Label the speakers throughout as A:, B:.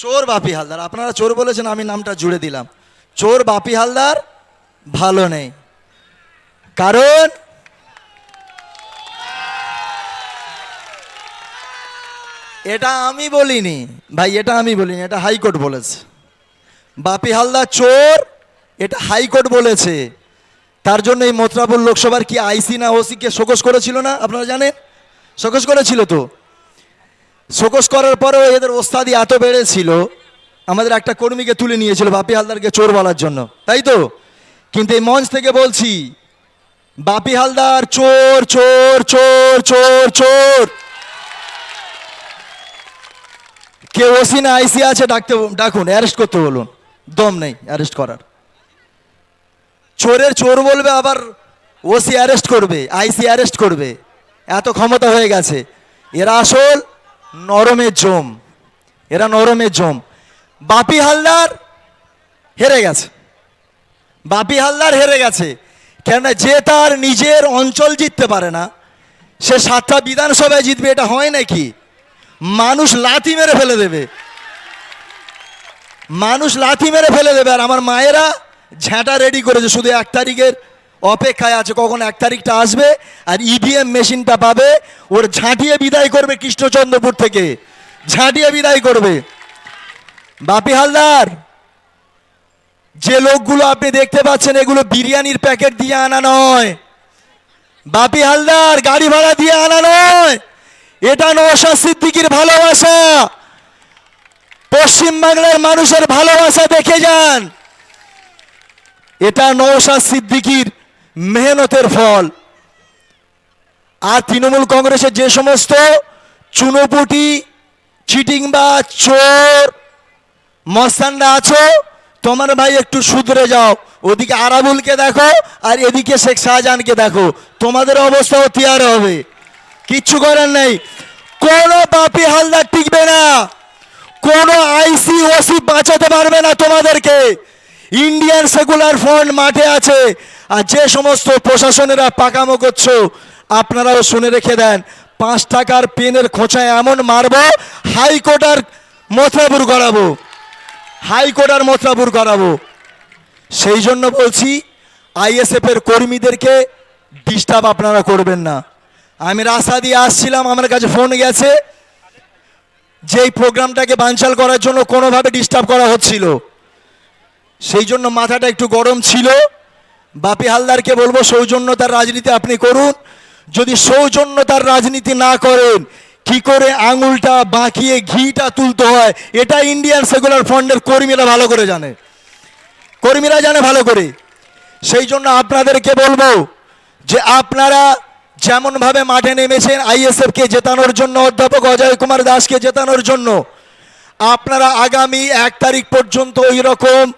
A: চোর বাপি হালদার, আপনারা চোর বলেছেন, আমি নামটা জুড়ে দিলাম। চোর বাপি হালদার ভালো নেই। কারণ? এটা আমি বলিনি, ভাই, এটা আমি বলিনি, এটা হাইকোর্ট বলেছে। বাপি হালদার চোর, এটা হাইকোর্ট বলেছে। তার জন্য এই মথুরাপুর লোকসভার কি আইসি না ওসিকে শোকস করেছিল না? আপনারা জানেন? শোকস করেছিল তো? শোকস করার পরেও এদের ওস্তাদি এত বেড়েছিল আমাদের একটা কর্মীকে তুলে নিয়েছিল বাপি হালদারকে চোর বলার জন্য। তাই তো? কিন্তু এই মঞ্চ থেকে বলছি, বাপি হালদার চোর চোর চোর চোর চোর। কে ওসি না, আইসি আছে, ডাকতে ডাকুন, অ্যারেস্ট করতে বলুন। দম নেই, অ্যারেস্ট করার। চোরের চোর বলবে, আবার ওসি অ্যারেস্ট করবে, আইসি অ্যারেস্ট করবে। এত ক্ষমতা হয়ে গেছে। এরা আসল নরমের জম। এরা নরমের জম। বাপি হালদার হেরে গেছে। বাপি হালদার হেরে গেছে। কেননা যে তার নিজের অঞ্চল জিততে পারে না, সে সাতটা বিধানসভায় জিতবে, এটা হয় নাকি? মানুষ লাথি মেরে ফেলে দেবে। মানুষ লাথি মেরে ফেলে দেবে। আর আমার মায়েরা ঝ্যাঁটা রেডি করেছে। শুধু এক তারিখের অপেক্ষায় আছে কখন এক তারিখটা আসবে, আর ইভিএম মেশিনটা পাবে, ওর ঝাঁটিয়ে বিদায় করবে কৃষ্ণচন্দ্রপুর থেকে। ঝাঁটিয়ে বিদায় করবে। বাপি হালদার, যে লোকগুলো আপনি দেখতে পাচ্ছেন, এগুলো বিরিয়ানির প্যাকেট দিয়ে আনা নয়। বাপি হালদার, গাড়ি ভাড়া দিয়ে আনা নয়। এটা নৌশাদ সিদ্দিকির ভালোবাসা। পশ্চিমবাংলার মানুষের ভালোবাসা দেখে যান। এটা নৌশাদ সিদ্দিকির মেহনতের ফল। আর তৃণমূল কংগ্রেসের যে সমস্ত চুনোপুটি চিটিং বা চোর, মস্তানরা আছো, তোমার ভাই একটু শুধরে যাও। ওদিকে আরাবুলকে দেখো আর এদিকে শেখ শাহজাহানকে দেখো। তোমাদের অবস্থাও তিয়ার হবে। কিচ্ছু করার নেই। কোনো পাপি হালদার টিকবে না। কোনো আইসি, ওসি বাঁচাতে পারবে না তোমাদেরকে। ইন্ডিয়ান সেকুলার ফ্রন্ট মাঠে আছে। আর যে সমস্ত প্রশাসনেরা পাকামো করছ, আপনারাও শুনে রেখে দেন, পাঁচ টাকার পেনের খোঁচায় এমন মারবো হাইকোর্ট আর মথুরাপুর করাবো হাইকোর্ট আর মথুরাপুর করাবো সেই জন্য বলছি আইএসএফ এর কর্মীদেরকে ডিস্টার্ব আপনারা করবেন না। আমি রাস্তা দিয়ে আসছিলাম, আমার কাছে ফোন গেছে। যে এই প্রোগ্রামটাকে বানচাল করার জন্য কোনোভাবে ডিস্টার্ব করা হচ্ছিল। সেই জন্য মাথাটা একটু গরম ছিল। বাপি হালদারকে বলব, সৌজন্যতার রাজনীতি আপনি করুন। যদি সৌজন্যতার রাজনীতি না করেন, কি করে আঙুলটা বাঁকিয়ে ঘিটা তুলতে হয়? এটা ইন্ডিয়ান সেকুলার ফ্রন্টের কর্মীরা ভালো করে জানে। কর্মীরা জানে ভালো করে। সেই জন্য আপনাদেরকে বলব যে আপনারা যেমনভাবে মাঠে নেমেছেন, আইএসএফকে জেতানোর জন্য, অধ্যাপক অজয় কুমার দাসকে জেতানোর জন্য, আপনারা আগামী এক তারিখ পর্যন্ত ওই রকম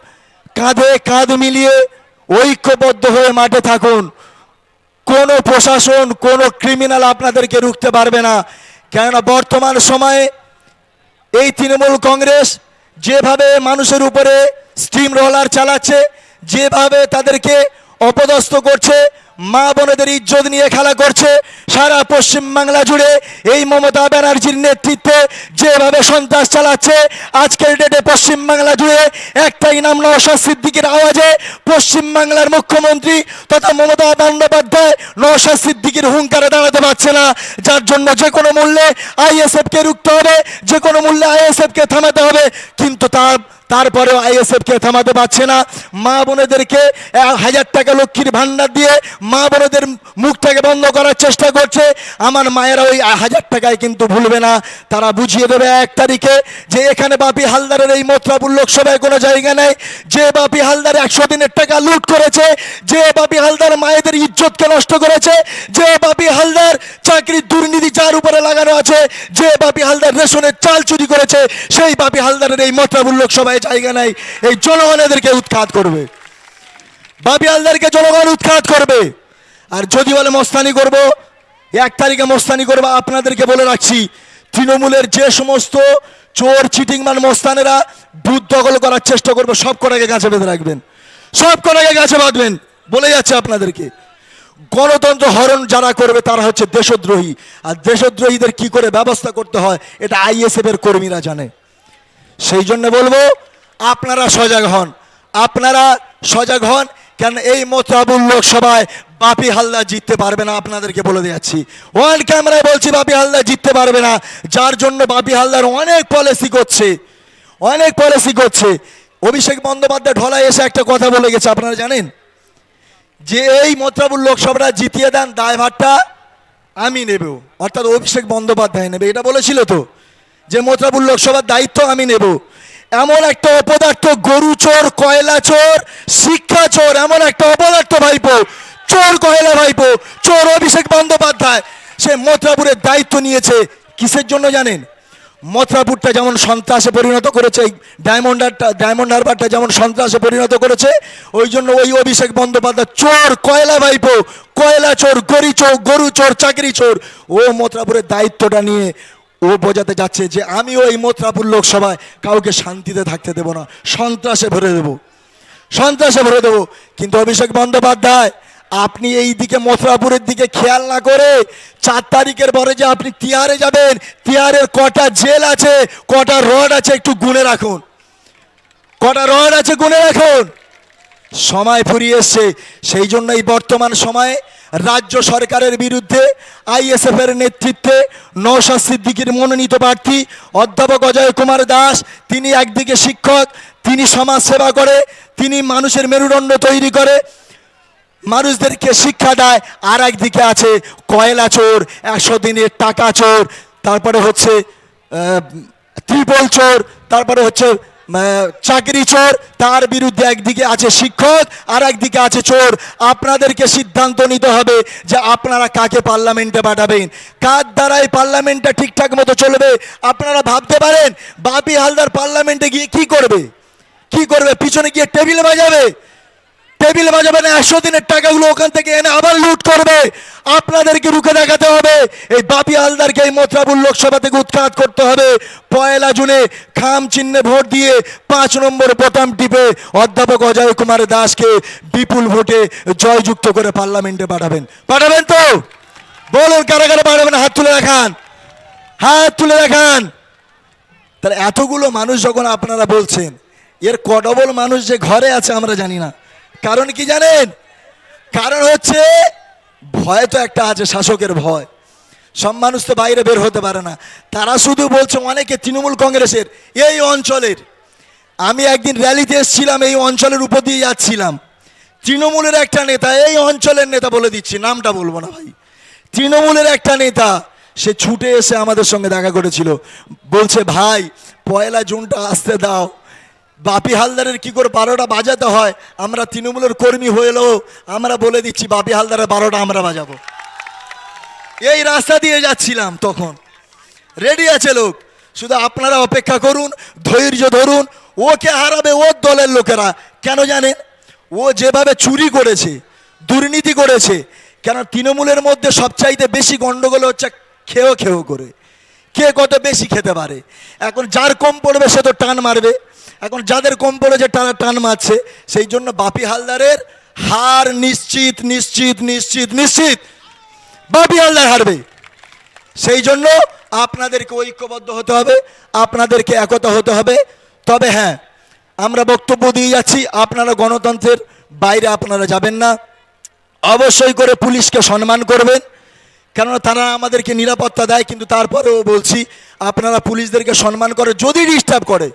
A: কাঁধে কাঁধ মিলিয়ে ঐক্যবদ্ধ হয়ে মাঠে থাকুন। কোনো প্রশাসন, কোনো ক্রিমিনাল আপনাদেরকে রুখতে পারবে না। কেননা বর্তমান সময়ে এই তৃণমূল কংগ্রেস যেভাবে মানুষের উপরে স্টিম রোলার চালাচ্ছে, যেভাবে তাদেরকে অপদস্থ করছে মা বোনেদের ইজ্জত নিয়ে খেলা করছে। সারা পশ্চিমবাংলা জুড়ে এই মমতা ব্যানার্জির নেতৃত্বে যেভাবে সন্ত্রাস চালাচ্ছে, আজকের ডেটে পশ্চিমবাংলা জুড়ে একটাই নাম নওশাদ সিদ্দিকের আওয়াজে পশ্চিমবাংলার মুখ্যমন্ত্রী তথা মমতা বন্দ্যোপাধ্যায় নওশাদ সিদ্দিকের হুঙ্কারে দাঁড়াতে পারছে না। যার জন্য যে কোনো মূল্যে আইএসএফকে রুখতে হবে যে কোনো মূল্যে আইএসএফকে থামাতে হবে। কিন্তু তার তারপরেও আইএসএফকে থামাতে পারছে না। মা বোনেদেরকে হাজার টাকা লক্ষ্মীর ভান্ডার দিয়ে মা বোনেদের মুখটাকে বন্ধ করার চেষ্টা করছে। আমার মায়েরা ওই হাজার টাকায় কিন্তু ভুলবে না। তারা বুঝিয়ে দেবে এক তারিখে যে এখানে বাপি হালদারের এই মথুরাপুর লোকসভায় কোনো জায়গা নেই। যে বাপি হালদার একশো দিনের টাকা লুট করেছে, যে বাপি হালদার মায়েদের ইজ্জতকে নষ্ট করেছে, যে বাপি হালদার চাকরির দুর্নীতি যার উপরে লাগানো আছে, যে বাপি হালদার রেশনের চাল চুরি করেছে, সেই বাপি হালদারের এই মথুরাপুর লোকসভায় জায়গা নাই, এই জনগণ এদেরকে উৎখাত করবে। বাপি হালদারকে জনগণ উৎখাত করবে। আর যদি বলে মস্তানি করব, এক তারিখে মস্তানি করব, আপনাদেরকে বলে রাখছি, তৃণমূলের যে সমস্ত চোর চিটিং চিটিংমান মস্তানেরা বুথ দখল করার চেষ্টা করব, সব কটাকে গাছে বেঁধে রাখবেন। সব কটাকে গাছে বাঁধবেন, বলে যাচ্ছে আপনাদেরকে। গণতন্ত্র হরণ যারা করবে, তারা হচ্ছে দেশদ্রোহী। আর দেশদ্রোহীদের কি করে ব্যবস্থা করতে হয়, এটা আইএসএফ এর কর্মীরা জানে। সেই জন্য বলব আপনারা সজাগ হন। আপনারা সজাগ হন, কেন এই মোতাবুল লোকসভায় বাপি হালদার জিততে পারবে না আপনাদেরকে বলে দিচ্ছি ওয়ান ক্যামেরায় বলছি বাপি হালদার জিততে পারবে না, যার জন্য বাপি হালদার অনেক পলিসি করছে। অনেক পলিসি করছে। অভিষেক বন্দ্যোপাধ্যায় ঢলায় এসে একটা কথা বলে গেছে, আপনারা জানেন? যে এই মোত্রাবুল লোকসভাটা জিতিয়ে দেন দায়ভারটা আমি নেব। অর্থাৎ অভিষেক বন্দ্যোপাধ্যায় নেবে। এটা বলেছিল তো? যে মোত্রাবুল লোকসভার দায়িত্ব আমি নেব। এমন একটা অপদার্থ, গরু চোর, কয়লা চোর, শিক্ষা চোর, এমন একটা অপদার্থ ভাইপো, চোর, কয়লা ভাইপো, চোর, অভিষেক বন্দ্যোপাধ্যায়, সে মোত্রাপুরের দায়িত্ব নিয়েছে। কিসের জন্য জানেন? মথুরাপুরটা যেমন সন্ত্রাসে পরিণত করেছে, এই ডায়মন্ড ডায়মন্ড হারবারটা যেমন সন্ত্রাসে পরিণত করেছে, ওই জন্য ওই অভিষেক বন্দ্যোপাধ্যায় চোর, কয়লা ভাইপো, কয়লা চোর, গরি চোর, গরু চোর, চাকরি চোর, ও মথুরাপুরের দায়িত্বটা নিয়ে ও বোঝাতে যাচ্ছে যে আমি ওই মথুরাপুর লোকসভায় কাউকে শান্তিতে থাকতে দেবো না, সন্ত্রাসে ভরে দেবো। সন্ত্রাসে ভরে দেবো। কিন্তু অভিষেক বন্দ্যোপাধ্যায়, আপনি এই দিকে মথুরাপুরের দিকে খেয়াল না করে চার তারিখের পরে যে আপনি তিহারে যাবেন, তিহারের কটা জেল আছে, কটা রড আছে, একটু গুনে রাখুন। কটা রড আছে, গুনে রাখুন। সময় ফুরিয়ে এসছে, সেই জন্য এই বর্তমান সময়ে রাজ্য সরকারের বিরুদ্ধে আইএসএফ এর নেতৃত্বে নৌশাদ সিদ্দিকির মনোনীত প্রার্থী অধ্যাপক অজয় কুমার দাস, তিনি একদিকে শিক্ষক, তিনি সমাজ সেবা করে, তিনি মানুষের মেরুদণ্ড তৈরি করে। মানুষদেরকে শিক্ষা দেয়, আর একদিকে আছে কয়লা চোর, একশো দিনের টাকা চোর, তারপরে হচ্ছে ত্রিপল চোর, তারপরে হচ্ছে চাকরি চোর, তার বিরুদ্ধে একদিকে আছে শিক্ষক আর একদিকে আছে চোর। আপনাদেরকে সিদ্ধান্ত নিতে হবে যে আপনারা কাকে পার্লামেন্টে পাঠাবেন। কার দ্বারাই পার্লামেন্টটা ঠিকঠাক মতো চলবে? আপনারা ভাবতে পারেন, বাপি হালদার পার্লামেন্টে গিয়ে কি করবে? কি করবে? পিছনে গিয়ে টেবিল বাজাবে? টেবিল বাজাবে না একশো দিনের টাকাগুলো ওখান থেকে এনে আবার লুট করবে। আপনাদেরকে রুখে দেখাতে হবে। এই বাপি হালদারকে এই মথুরাপুর লোকসভা থেকে উৎখাত করতে হবে। পয়লা জুনে খাম চিহ্নে ভোট দিয়ে পাঁচ নম্বর বোতাম টিপে অধ্যাপক অজয় কুমার দাসকে বিপুল ভোটে জয়যুক্ত করে পার্লামেন্টে পাঠাবেন। পাঠাবেন তো? বলুন, কারা কারা পাঠাবেন? হাত তুলে দেখান। হাত তুলে দেখান। তাহলে এতগুলো মানুষ যখন আপনারা বলছেন, এর কডবল মানুষ যে ঘরে আছে আমরা জানি না। কারণ কি জানেন? কারণ হচ্ছে, ভয় তো একটা আছে, শাসকের ভয়। সব মানুষ তো বাইরে বের হতে পারে না। তারা শুধু বলছে, অনেকে তৃণমূল কংগ্রেসের, এই অঞ্চলের। আমি একদিন র্যালিতে এসেছিলাম, এই অঞ্চলের উপর দিয়ে যাচ্ছিলাম। তৃণমূলের একটা নেতা, এই অঞ্চলের নেতা বলে দিচ্ছি, নামটা বলব না ভাই। তৃণমূলের একটা নেতা, সে ছুটে এসে আমাদের সঙ্গে দেখা করেছিল। বলছে, ভাই, পয়লা জুনটা আসতে দাও। বাপি হালদারের কি করে বারোটা বাজাতে হয়? আমরা তৃণমূলের কর্মী হয়েও আমরা বলে দিচ্ছি, বাপি হালদারের বারোটা আমরা বাজাবো। এই রাস্তা দিয়ে যাচ্ছিলাম তখন। রেডি আছে লোক? শুধু আপনারা অপেক্ষা করুন, ধৈর্য ধরুন, ওকে হারাবে ওর দলের লোকেরা। কেন জানেন? ও যেভাবে চুরি করেছে, দুর্নীতি করেছে, কেন তৃণমূলের মধ্যে সবচাইতে বেশি গন্ডগোল হচ্ছে খেয়েও খেয়েও করে। কে কত বেশি খেতে পারে? এখন যার কম পড়বে সে তো টান মারবে। এখন যাদের কম পড়েছে তারা টান মারছে, সেই জন্য বাপি হালদারের হার নিশ্চিত নিশ্চিত নিশ্চিত নিশ্চিত। বাপি হালদার হারবে। সেই জন্য আপনাদেরকে ঐক্যবদ্ধ হতে হবে, আপনাদেরকে একতা হতে হবে। তবে হ্যাঁ আমরা বক্তব্য দিয়ে যাচ্ছি, আপনারা গণতন্ত্রের বাইরে আপনারা যাবেন না। অবশ্যই করে পুলিশকে সম্মান করবেন। কেননা তারা আমাদেরকে নিরাপত্তা দেয়, কিন্তু তারপরেও বলছি, আপনারা পুলিশদেরকে সম্মান করে, যদি ডিস্টার্ব করে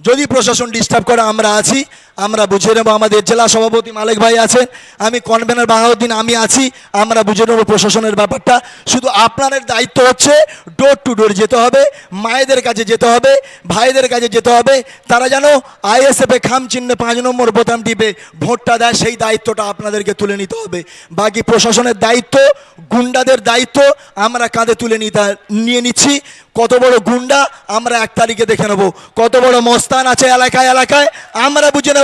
A: যদি প্রশাসন ডিস্টার্ব করে আমরা আছি। আমরা বুঝে নেব আমাদের জেলা সভাপতি মালিক ভাই আছেন, আমি কনভেনার বাহাউদ্দিন, আমি আছি, আমরা বুঝে নেব প্রশাসনের ব্যাপারটা। শুধু আপনাদের দায়িত্ব হচ্ছে ডোর টু ডোর যেতে হবে, মায়েদের কাছে যেতে হবে, ভাইদের কাছে যেতে হবে। তারা যেন আইএসএফে খাম চিহ্নে পাঁচ নম্বর বোতাম টিপে ভোটটা দেয়, সেই দায়িত্বটা আপনাদেরকে তুলে নিতে হবে। বাকি প্রশাসনের দায়িত্ব, গুন্ডাদের দায়িত্ব, আমরা কাঁধে তুলে নিতে, নিয়ে নিচ্ছি। কত বড় গুন্ডা, আমরা এক তারিখে দেখে নেব। কত বড় মস্তান আছে এলাকায় এলাকায়, আমরা বুঝে নেব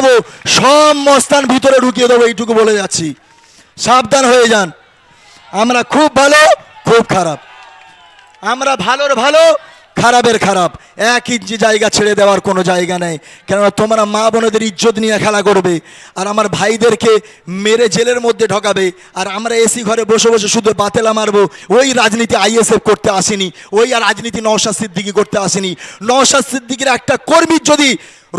A: সব মস্তান ভিতরে ঢুকিয়ে দেবো, এইটুকু বলে যাচ্ছি। সাবধান হয়ে যান। আমরা খুব ভালো, খুব খারাপ। আমরা ভালোর ভালো খারাপের খারাপ। এক ইঞ্চি জায়গা ছেড়ে দেওয়ার কোনো জায়গা নেই। কেননা তোমরা মা বোনদের ইজ্জত নিয়ে খেলা করবে আর আমার ভাইদেরকে মেরে জেলের মধ্যে ঢকাবে আর আমরা এসি ঘরে বসে বসে শুধু বাতেলা মারবো। ওই রাজনীতি আইএসএফ করতে আসেনি। ওই আর রাজনীতি নওশাদ সিদ্দিকি করতে আসেনি। নওশাদ সিদ্দিকির একটা কর্মীর যদি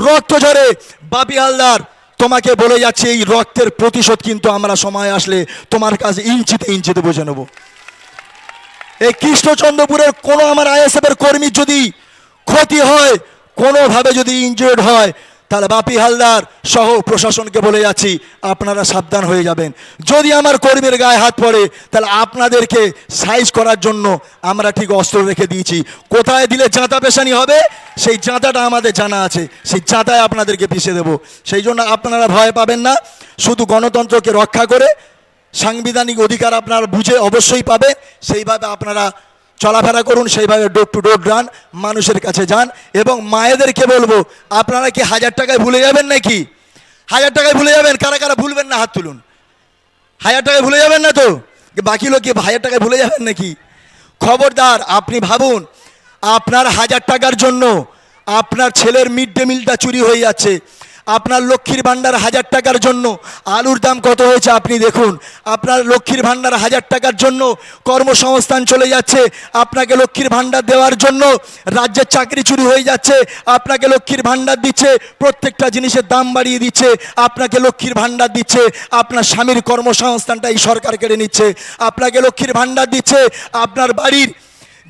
A: রক্ত ঝরে, বাপি হালদার, তোমাকে বলে যাচ্ছে এই রক্তের প্রতিশোধ কিন্তু আমরা সময় আসলে তোমার কাছে ইঞ্চিতে ইঞ্চিতে বুঝে নেব। এই কৃষ্ণচন্দ্রপুরের কোনো আমার আইএসএফ এর কর্মী যদি ক্ষতি হয়, কোনোভাবে যদি ইনজুর্ড হয়, তাহলে বাপি হালদার সহ প্রশাসনকে বলে যাচ্ছি, আপনারা সাবধান হয়ে যাবেন। যদি আমার কর্মীর গায়ে হাত পড়ে, তাহলে আপনাদেরকে সাইজ করার জন্য আমরা ঠিক অস্ত্র রেখে দিয়েছি। কোথায় দিলে জাঁতা পেশানি হবে? সেই জাঁতাটা আমাদের জানা আছে। সেই জাঁতায় আপনাদেরকে পিষে দেবো। সেই জন্য আপনারা ভয় পাবেন না। শুধু গণতন্ত্রকে রক্ষা করে সাংবিধানিক অধিকার আপনারা বুঝে অবশ্যই পাবে। সেইভাবে আপনারা চলাফেরা করুন, সেইভাবে ডোর টু ডোর রান, মানুষের কাছে যান এবং মায়েদেরকে বলব, আপনারা কি হাজার টাকায় ভুলে যাবেন নাকি? হাজার টাকায় ভুলে যাবেন, কারা কারা ভুলবেন না হাত তুলুন। হাজার টাকায় ভুলে যাবেন না তো? বাকি লোক কি হাজার টাকায় ভুলে যাবেন নাকি? খবরদার, আপনি ভাবুন, আপনার হাজার টাকার জন্য আপনার ছেলের মিড ডে মিলটা চুরি হয়ে যাচ্ছে। আপনার লক্ষ্মীর ভাণ্ডার হাজার টাকার জন্য। আলুর দাম কত হয়েছে আপনি দেখুন। আপনার লক্ষ্মীর ভাণ্ডার হাজার টাকার জন্য কর্মসংস্থান চলে যাচ্ছে। আপনাকে লক্ষ্মীর ভাণ্ডার দেওয়ার জন্য রাজ্যের চাকরি চুরি হয়ে যাচ্ছে। আপনাকে লক্ষ্মীর ভাণ্ডার দিচ্ছে, প্রত্যেকটা জিনিসের দাম বাড়িয়ে দিচ্ছে। আপনাকে লক্ষ্মীর ভাণ্ডার দিচ্ছে, আপনার স্বামীর কর্মসংস্থানটা এই সরকার কেড়ে নিচ্ছে। আপনাকে লক্ষ্মীর ভাণ্ডার দিচ্ছে, আপনার বাড়ির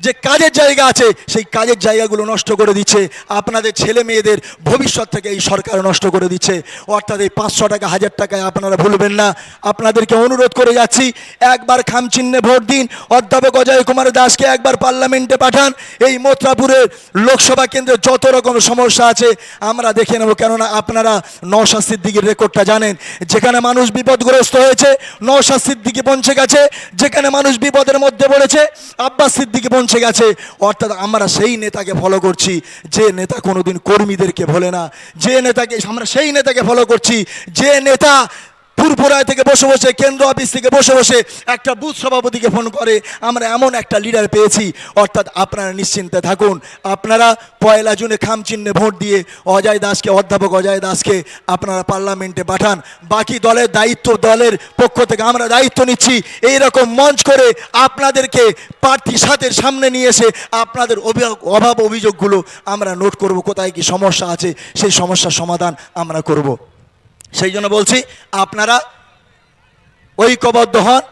A: যে কাজের জায়গা আছে, সেই কাজের জায়গাগুলো নষ্ট করে দিচ্ছে। আপনাদের ছেলে মেয়েদের ভবিষ্যৎ থেকে এই সরকার নষ্ট করে দিচ্ছে। অর্থাৎ এই পাঁচশো টাকা, হাজার টাকায় আপনারা ভুলবেন না। আপনাদেরকে অনুরোধ করে যাচ্ছি, একবার খামচিহ্নে ভোট দিন। অধ্যাপক অজয় কুমার দাসকে একবার পার্লামেন্টে পাঠান। এই মথুরাপুরের লোকসভা কেন্দ্রে যত রকম সমস্যা আছে, আমরা দেখে নেব। কেননা আপনারা নওশাদ সিদ্দিকির রেকর্ডটা জানেন। যেখানে মানুষ বিপদগ্রস্ত হয়েছে, নওশাদ সিদ্দিকি পৌঁছে গেছে। যেখানে মানুষ বিপদের মধ্যে পড়েছে, আব্বাস সিদ্দিকি পৌঁছে গেছে। অর্থাৎ আমরা সেই নেতাকে ফলো করছি, যে নেতা কোনোদিন কর্মীদেরকে ভোলে না। যে নেতাকে, আমরা সেই নেতাকে ফলো করছি, যে নেতা ফুরফুরায় থেকে বসে বসে, কেন্দ্র অফিস থেকে বসে বসে একটা বুথ সভাপতিকে ফোন করে, আমরা এমন একটা লিডার পেয়েছি। অর্থাৎ আপনারা নিশ্চিন্তে থাকুন। আপনারা পয়লা জুনে খাম চিহ্নে ভোট দিয়ে অজয় দাসকে, অধ্যাপক অজয় দাসকে আপনারা পার্লামেন্টে পাঠান। বাকি দলের দায়িত্ব দলের পক্ষ থেকে আমরা দায়িত্ব নিচ্ছি। এই রকম মঞ্চ করে আপনাদেরকে প্রার্থী সাথের সামনে নিয়ে এসে আপনাদের অভাব অভিযোগগুলো আমরা নোট করব, কোথায় কি সমস্যা আছে, সেই সমস্যার সমাধান আমরা করব। সেই জন্য বলছি, আপনারা ঐক্যবদ্ধ হন,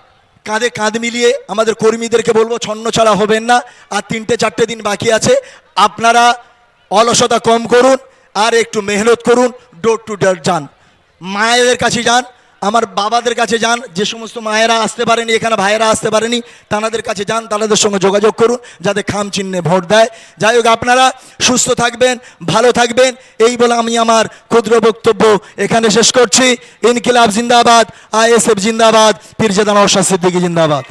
A: কাঁধে কাঁধ মিলিয়ে আমাদের কর্মীদেরকে বলব, ছন্ন ছাড়া হবেন না। আর তিনটে চারটে দিন বাকি আছে, আপনারা অলসতা কম করুন, আর একটু মেহনত করুন ডোর টু ডোর যান। মায়েদের কাছে যান আমার বাবাদের কাছে যান, যে সমস্ত মায়েরা আসতে পারেনি, এখানে ভাইয়েরা আসতে পারেনি তাদের কাছে যান, তাদের সঙ্গে যোগাযোগ করুন, যাতে খাম চিহ্নে ভোট দেয়। যাই হোক, আপনারা সুস্থ থাকবেন, ভালো থাকবেন, এই বলে আমি আমার ক্ষুদ্র বক্তব্য এখানে শেষ করছি। ইনকিলাব জিন্দাবাদ, আইএসএফ জিন্দাবাদ, পীরজাদা নওশাদ সিদ্দিকী জিন্দাবাদ।